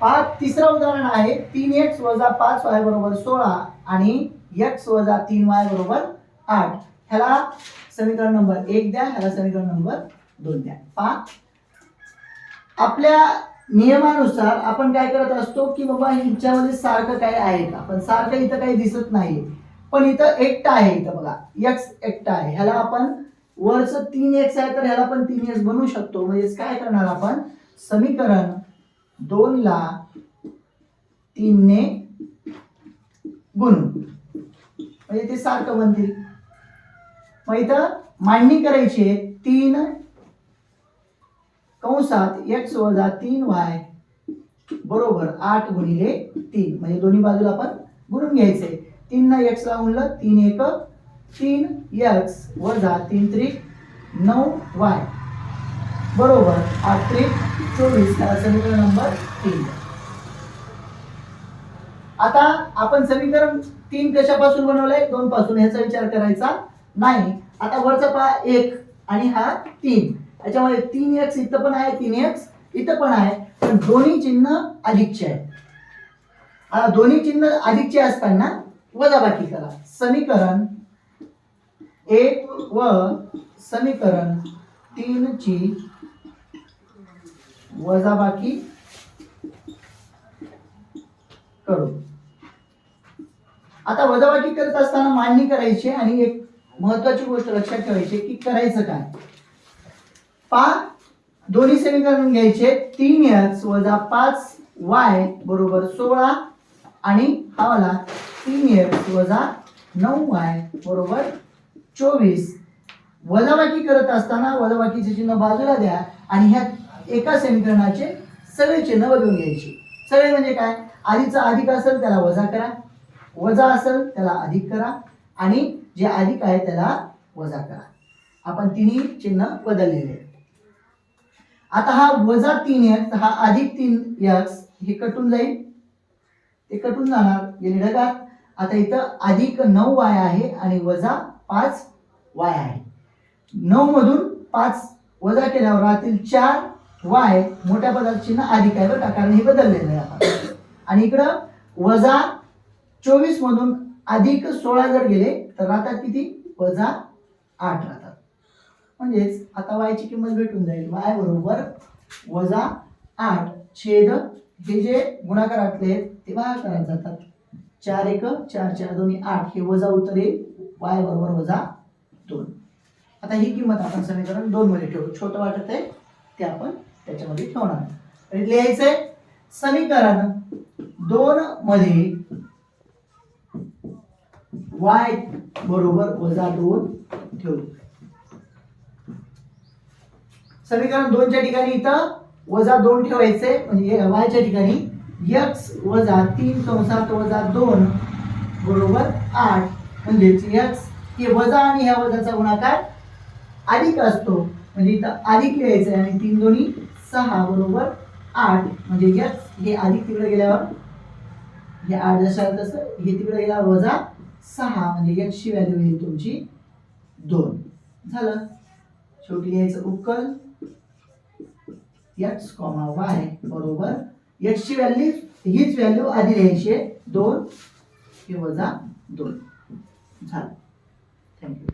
पाच तिसरं उदाहरण आहे तीन एक्स वजा पाच वाय बरोबर सोळा आणि एक्स वजा तीन वाय बरोबर आठ. ह्याला समीकरण नंबर एक द्या ह्याला समीकरण नंबर दोन द्या. पहा. आपल्या नियमानुसार आपण काय करत असतो की बाबा ह्यांच्यामध्ये सारखं काय आहे का? पण सारखं इथं काही दिसत नाही पण इथं एकटा आहे इथं बघा. एक्स एकटा आहे. ह्याला आपण वरचं तीन एक्स आहे तर ह्याला पण तीन एक्स बनवू शकतो. म्हणजेच काय करणार आपण? समीकरण दोनला तीनने गुणू म्हणजे ते सारखं बनतील. मग इथं मांडणी करायची आहे तीन कंसात एक्स वजा तीन वाय बरोबर आठ गुणिले तीन. म्हणजे दोन्ही बाजूला आपण गुणून घ्यायचंय तीन न एक्स ला गुणलं तीन एक तीन एक्स वजा तीन त्रिक नऊ वाय बरोबर. आठ चोवीस. त्याला समीकरण नंबर तीन. आता आपण समीकरण तीन कशापासून बनवलंय? दोन पासून. ह्याचा विचार करायचा नाही. आता वरचा पहा एक आणि हा तीन. याच्यामध्ये तीन एक्स इथं पण आहे तीन एक्स इथं पण आहे. पण दोन्ही चिन्ह अधिकचे आहे आता दोन्ही चिन्ह अधिकचे असताना वजाबाकी करा. समीकरण एक व समीकरण तीन ची वजाबाकी करू. आता वजाबाकी करत असताना मांडणी करायची आणि एक महत्वाची गोष्ट लक्षात ठेवायची की करायचं काय? पा दोन्ही समीकरण घ्यायचे. तीन एक्स वजा पाच वाय बरोबर सोळा आणि हा वाला तीन एक्स वजा नऊ वाय बरोबर चोवीस. वजाबाकी करत असताना वजाबाकीचे चिन्ह बाजूला द्या आणि ह्या एका समीकरणाचे सगळे चिन्ह बदलून घ्यायचे. सगळे म्हणजे काय? आधीचा अधिक असेल त्याला वजा करा. वजा असेल त्याला अधिक करा. आणि जे अधिक आहे त्याला वजा करा. आपण तिन्ही चिन्ह बदललेले आहेत. आता हा वजा तीन एक्स हा अधिक तीन एक्स हे कटून जाईल. ते कटून जाणार. गेले ढगात आता इथं अधिक नऊ वाय आहे आणि वजा पाच वाय आहे. नऊ मधून पाच वजा केल्यावर राहतील चार. वाय मोठ्या पदाचं चिन्ह अधिक आहे बरं का? कारण हे बदललेलं आहे आपण आणि इकडं वजा चोवीस मधून अधिक सोळा जर गेले तर राहतात किती? वजा आठ राहतात. म्हणजेच आता वायची किंमत भेटून जाईल. वाय बरोबर वजा आठ. छेद हे जे गुणाकारातले आहेत ते भागाकारात जातात. चार एक चार चार दोन्ही आठ. हे वजा उत्तर येईल. वाय बरोबर वजा दोन. आता ही किंमत आपण समीकरण दोन मध्ये ठेवू. छोटं वाटत आहे ते आपण त्याच्यामध्ये ठेवणार. लिहायचंय समीकरण दोन मध्ये वाय बरोबर वजा दोन ठेवू. समीकरण दोनच्या ठिकाणी इथं वजा दोन ठेवायचे म्हणजे वायच्या ठिकाणी एक्स वजा तीन संसात वजा दोन बरोबर आठ. म्हणजेच एक्स हे वजा आणि ह्या वजाचा गुणाकार अधिक असतो. म्हणजे इथं अधिक लिहायचं आहे आणि तीन दोन्ही सहा बरोबर आठ. म्हणजे यच हे अधिक तिकडे गेल्यावर हे आठ दशा तसं हे तिकडे गेल्यावर वजा सहा. म्हणजे एक्सची व्हॅल्यू येईल तुमची दोन. झालं? शेवटी यायचं उकल यच कॉमा वाय बरोबर. एक्सची व्हॅल्यू हीच व्हॅल्यू आधी लिहायची आहे दोन हे वजा दोन. झालं. थँक्यू